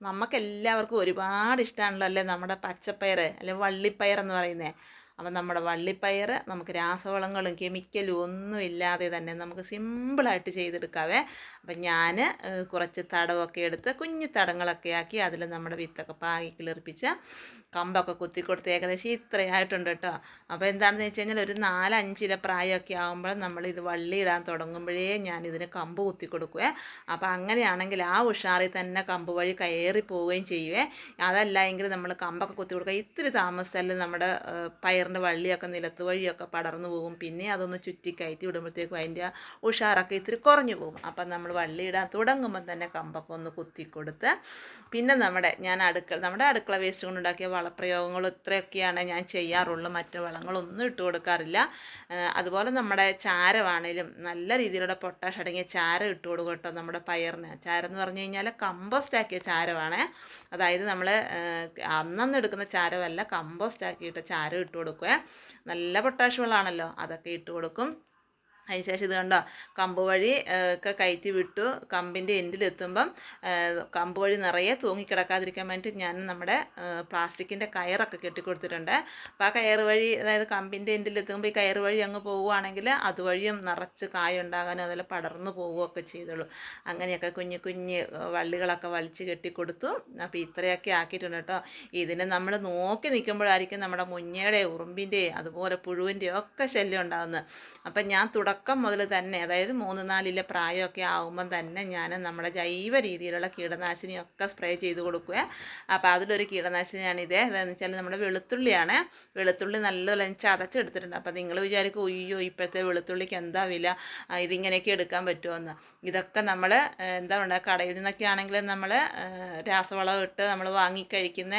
നമുക്കെല്ലാവർക്കും ഒരുപാട് ഇഷ്ടമാണല്ലോ അല്ലേ? നമ്മുടെ പച്ചപ്പയർ അല്ലെങ്കിൽ വള്ളിപ്പയർ എന്ന് പറയുന്നത് അപ്പം നമ്മുടെ വള്ളിപ്പയർ നമുക്ക് രാസവളങ്ങളും കെമിക്കലും ഒന്നും ഇല്ലാതെ തന്നെ നമുക്ക് സിമ്പിളായിട്ട് ചെയ്തെടുക്കാവേ. അപ്പം ഞാൻ കുറച്ച് തടവൊക്കെ എടുത്ത് കുഞ്ഞു തടങ്ങളൊക്കെ ആക്കി അതിൽ നമ്മുടെ വിത്തൊക്കെ പാകി കിളിർപ്പിച്ച് കമ്പൊക്കെ കുത്തി കൊടുത്ത് ഏകദേശം ഇത്രയായിട്ടുണ്ട് കേട്ടോ. അപ്പോൾ എന്താണെന്ന് വെച്ച് കഴിഞ്ഞാൽ ഒരു നാലഞ്ചില പ്രായമൊക്കെ ആകുമ്പോൾ വള്ളി ഇടാൻ തുടങ്ങുമ്പോഴേ ഞാൻ ഇതിന് കമ്പ് കുത്തി കൊടുക്കുവേ അപ്പോൾ അങ്ങനെയാണെങ്കിൽ ആ ഉഷാറിൽ തന്നെ കമ്പ് വഴി കയറി പോവുകയും ചെയ്യുവേ. അതല്ല എങ്കിൽ നമ്മൾ കമ്പൊക്കെ കുത്തി കൊടുക്കുക ഇത്തിരി താമസിച്ചാൽ നമ്മുടെ ഏഹ്, പയറിന്റെ വള്ളിയൊക്കെ നിലത്ത് വഴിയൊക്കെ പടർന്നു പോകും. പിന്നെ അതൊന്ന് ചുറ്റി കയറ്റി വിടുമ്പോഴത്തേക്കും അതിന്റെ ഉഷാറൊക്കെ ഇത്തിരി കുറഞ്ഞു പോകും. അപ്പം നമ്മൾ വള്ളി ഇടാൻ തുടങ്ങുമ്പോൾ തന്നെ കമ്പൊക്കെ ഒന്ന് കുത്തി കൊടുത്ത് പിന്നെ നമ്മുടെ ഞാൻ അടുക്കള നമ്മുടെ അടുക്കള വേസ്റ്റ് കൊണ്ടുണ്ടാക്കിയ വളപ്രയോഗങ്ങൾ ഇത്രയൊക്കെയാണ് ഞാൻ ചെയ്യാറുള്ളൂ. മറ്റു വളങ്ങളൊന്നും ഇട്ട് കൊടുക്കാറില്ല. അതുപോലെ നമ്മുടെ ചാരമാണേലും നല്ല രീതിയിലുള്ള പൊട്ടാഷ് അടങ്ങിയ ചാരം ഇട്ട് കൊടുക്കും കേട്ടോ നമ്മുടെ പയറിന്. ചാരം എന്ന് പറഞ്ഞു കഴിഞ്ഞാൽ കമ്പോസ്റ്റ് ആക്കിയ ചാരമാണ്. അതായത് നമ്മൾ അന്നന്ന് എടുക്കുന്ന ചാരമല്ല കമ്പോസ്റ്റ് ആക്കിയിട്ട് ചാരം ഇട്ട് കൊടുക്കുക നല്ല പൊട്ടാഷ് വെള്ളമാണല്ലോ അതൊക്കെ ഇട്ട് കൊടുക്കും. അതിനുശേഷം ഇത് കണ്ടോ? കമ്പ് വഴി ഒക്കെ കയറ്റി വിട്ടു. കമ്പിന്റെ എൻഡിലെത്തുമ്പം കമ്പ് വഴി നിറയെ തൂങ്ങിക്കിടക്കാതിരിക്കാൻ വേണ്ടി ഞാൻ നമ്മുടെ പ്ലാസ്റ്റിക്കിന്റെ കയറൊക്കെ കെട്ടിക്കൊടുത്തിട്ടുണ്ട്. അപ്പോൾ ആ കയറ് വഴി അതായത് കമ്പിന്റെ എൻഡിലെത്തുമ്പോൾ ഈ കയറ് വഴി അങ്ങ് പോവുകയാണെങ്കിൽ അതുവഴിയും നിറച്ച് കായ ഉണ്ടാകാനും അതുപോലെ പടർന്നു പോവുകയൊക്കെ ചെയ്തുള്ളൂ. അങ്ങനെയൊക്കെ കുഞ്ഞു കുഞ്ഞ് വള്ളികളൊക്കെ വലിച്ച് കെട്ടിക്കൊടുത്തു. അപ്പോൾ ഇത്രയൊക്കെ ആക്കിയിട്ടുണ്ട് കേട്ടോ. ഇതിന് നമ്മൾ നോക്കി നിൽക്കുമ്പോഴായിരിക്കും നമ്മുടെ മുഞ്ഞയുടെ ഉറുമ്പിന്റെയും അതുപോലെ പുഴുവിന്റെയും ഒക്കെ ശല്യം ഉണ്ടാകുന്നത്. അപ്പം ഞാൻ തുടക്കം മുതൽ തന്നെ അതായത് മൂന്ന് നാലിലെ പ്രായമൊക്കെ ആകുമ്പം തന്നെ ഞാൻ നമ്മുടെ ജൈവ രീതിയിലുള്ള കീടനാശിനിയൊക്കെ സ്പ്രേ ചെയ്ത് കൊടുക്കുക. അപ്പോൾ അതിലൊരു കീടനാശിനിയാണ് ഇത്. അതെന്ന് വെച്ചാൽ നമ്മുടെ വെളുത്തുള്ളിയാണ്. വെളുത്തുള്ളി നല്ലപോലെ ചതച്ചെടുത്തിട്ടുണ്ട്. അപ്പോൾ നിങ്ങൾ വിചാരിക്കും ഉയ്യോ ഇപ്പോഴത്തെ വെളുത്തുള്ളിക്ക് എന്താ വില? ഇതിങ്ങനെയൊക്കെ എടുക്കാൻ പറ്റുമെന്ന് ഇതൊക്കെ നമ്മൾ എന്താ പറയുക കടയിൽ നിന്നൊക്കെ ആണെങ്കിൽ നമ്മൾ രാസവളം ഇട്ട് നമ്മൾ വാങ്ങിക്കഴിക്കുന്ന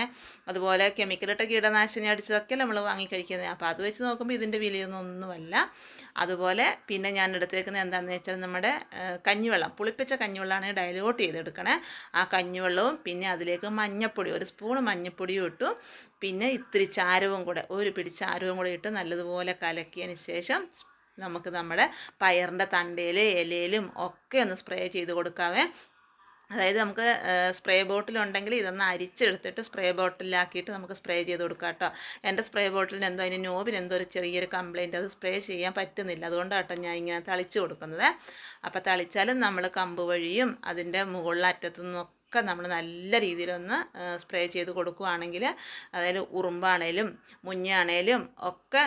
അതുപോലെ കെമിക്കലിട്ട കീടനാശിനി അടിച്ചതൊക്കെ നമ്മൾ വാങ്ങിക്കഴിക്കുന്നത് അപ്പോൾ അത് വെച്ച് നോക്കുമ്പോൾ ഇതിന്റെ വിലയൊന്നും ഒന്നുമല്ല. അതുപോലെ പിന്നെ ഞാൻ എടുത്തേക്കുന്നത് എന്താണെന്ന് വെച്ചാൽ നമ്മുടെ കഞ്ഞിവെള്ളം. പുളിപ്പിച്ച കഞ്ഞിവെള്ളമാണ് ഡയലോട്ട് ചെയ്തെടുക്കണേ. ആ കഞ്ഞിവെള്ളവും പിന്നെ അതിലേക്ക് മഞ്ഞപ്പൊടി ഒരു സ്പൂൺ മഞ്ഞപ്പൊടിയും ഇട്ടു. പിന്നെ ഇത്തിരി ചാരവും കൂടെ ഒരു പിടി ചാരവും കൂടെ ഇട്ട് നല്ലതുപോലെ കലക്കിയതിന് ശേഷം നമുക്ക് നമ്മുടെ പയറിന്റെ തണ്ടയിലും ഇലയിലും ഒക്കെ ഒന്ന് സ്പ്രേ ചെയ്ത് കൊടുക്കാവേ. അതായത് നമുക്ക് സ്പ്രേ ബോട്ടിലുണ്ടെങ്കിൽ ഇതൊന്ന് അരിച്ചെടുത്തിട്ട് സ്പ്രേ ബോട്ടിലാക്കിയിട്ട് നമുക്ക് സ്പ്രേ ചെയ്ത് കൊടുക്കാം കേട്ടോ. എന്റെ സ്പ്രേ ബോട്ടിലിന് എന്തോ അതിന് നോബിന് എന്തോ ഒരു ചെറിയൊരു കംപ്ലയിന്റ് അത് സ്പ്രേ ചെയ്യാൻ പറ്റുന്നില്ല. അതുകൊണ്ടാണ് കേട്ടോ ഞാൻ ഇങ്ങനെ തളിച്ച് കൊടുക്കുന്നത്. അപ്പോൾ തളിച്ചാലും നമ്മൾ കമ്പ് വഴിയും അതിന്റെ മുകളിലറ്റത്തു നിന്നൊക്കെ നമ്മൾ നല്ല രീതിയിലൊന്ന് സ്പ്രേ ചെയ്ത് കൊടുക്കുകയാണെങ്കിൽ അതായത് ഉറുമ്പാണേലും മുഞ്ഞാണേലും ഒക്കെ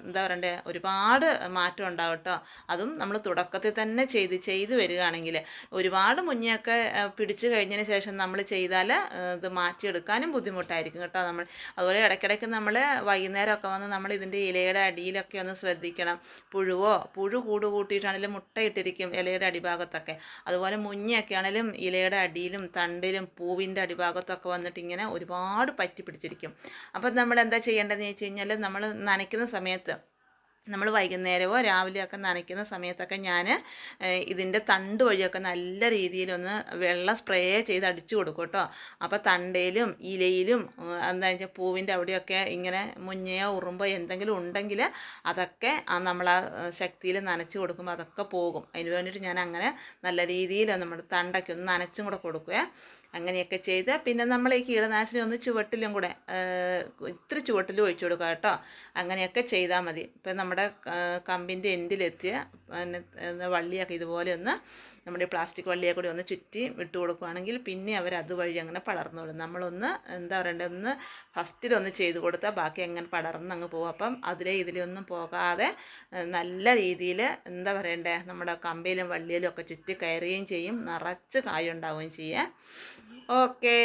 എന്താ പറയണ്ടേ ഒരുപാട് മാറ്റം ഉണ്ടാവും കേട്ടോ അതും നമ്മൾ തുടക്കത്തിൽ തന്നെ ചെയ്ത് ചെയ്ത് വരികയാണെങ്കിൽ ഒരുപാട് മുഞ്ഞയൊക്കെ ആ, പിടിച്ചു കഴിഞ്ഞതിന് ശേഷം നമ്മൾ ചെയ്താൽ ഇത് മാറ്റിയെടുക്കാനും ബുദ്ധിമുട്ടായിരിക്കും കേട്ടോ നമ്മൾ. അതുപോലെ ഇടയ്ക്കിടയ്ക്ക് നമ്മൾ വൈകുന്നേരമൊക്കെ വന്ന് നമ്മൾ ഇതിന്റെ ഇലയുടെ അടിയിലൊക്കെ ഒന്ന് ശ്രദ്ധിക്കണം. പുഴുവോ പുഴു കൂട് കൂട്ടിയിട്ടാണെങ്കിലും മുട്ടയിട്ടിരിക്കും ഇലയുടെ അടിഭാഗത്തൊക്കെ. അതുപോലെ മുഞ്ഞയൊക്കെ ആണെങ്കിലും ഇലയുടെ അടിയിലും തണ്ടിലും പൂവിന്റെ അടിഭാഗത്തൊക്കെ വന്നിട്ട് ഇങ്ങനെ ഒരുപാട് പറ്റി പിടിച്ചിരിക്കും. അപ്പം നമ്മൾ എന്താ ചെയ്യേണ്ടതെന്ന് വെച്ച് കഴിഞ്ഞാൽ നമ്മൾ നനയ്ക്കുന്ന സമയത്ത് നമ്മൾ വൈകുന്നേരമോ രാവിലെയൊക്കെ നനയ്ക്കുന്ന സമയത്തൊക്കെ ഞാൻ ഇതിന്റെ തണ്ട് വഴിയൊക്കെ നല്ല രീതിയിലൊന്ന് വെള്ളം സ്പ്രേ ചെയ്ത് അടിച്ചു കൊടുക്കും കേട്ടോ. അപ്പോൾ തണ്ടയിലും ഇലയിലും എന്താ വെച്ചാൽ പൂവിന്റെ അവിടെയൊക്കെ ഇങ്ങനെ മുഞ്ഞയോ ഉറുമ്പോ എന്തെങ്കിലും ഉണ്ടെങ്കിൽ അതൊക്കെ നമ്മൾ ആ ശക്തിയിൽ നനച്ച് കൊടുക്കുമ്പോൾ അതൊക്കെ പോകും. അതിന് വേണ്ടിയിട്ട് ഞാൻ അങ്ങനെ നല്ല രീതിയിൽ നമ്മുടെ തണ്ടൊക്കെ ഒന്ന് നനച്ചും കൂടെ കൊടുക്കുവേ. അങ്ങനെയൊക്കെ ചെയ്ത് പിന്നെ നമ്മൾ ഈ കീടനാശിനി ഒന്ന് ചുവട്ടിലും കൂടെ ഇത്തിരി ചുവട്ടിലും ഒഴിച്ചു കൊടുക്കുക കേട്ടോ. അങ്ങനെയൊക്കെ ചെയ്താൽ മതി. ഇപ്പം നമ്മുടെ കമ്പിന്റെ എൻഡിലെത്തിയ പിന്നെ വള്ളിയൊക്കെ ഇതുപോലെ ഒന്ന് നമ്മുടെ പ്ലാസ്റ്റിക് വള്ളിയെ കൂടി ഒന്ന് ചുറ്റി വിട്ടു കൊടുക്കുകയാണെങ്കിൽ പിന്നെ അവർ അതുവഴി അങ്ങനെ പടർന്നു വിടും നമ്മളൊന്ന് എന്താ പറയണ്ടേ ഒന്ന് ഫസ്റ്റിലൊന്ന് ചെയ്ത് കൊടുത്താൽ ബാക്കി അങ്ങനെ പടർന്ന് അങ്ങ് പോകും അപ്പം അതിലെ ഇതിലൊന്നും പോകാതെ നല്ല രീതിയിൽ എന്താ പറയണ്ടേ നമ്മുടെ കമ്പയിലും വള്ളിയിലും ഒക്കെ ചുറ്റി കയറുകയും ചെയ്യും. നിറച്ച് കായുണ്ടാവുകയും ചെയ്യുക ഓക്കേ.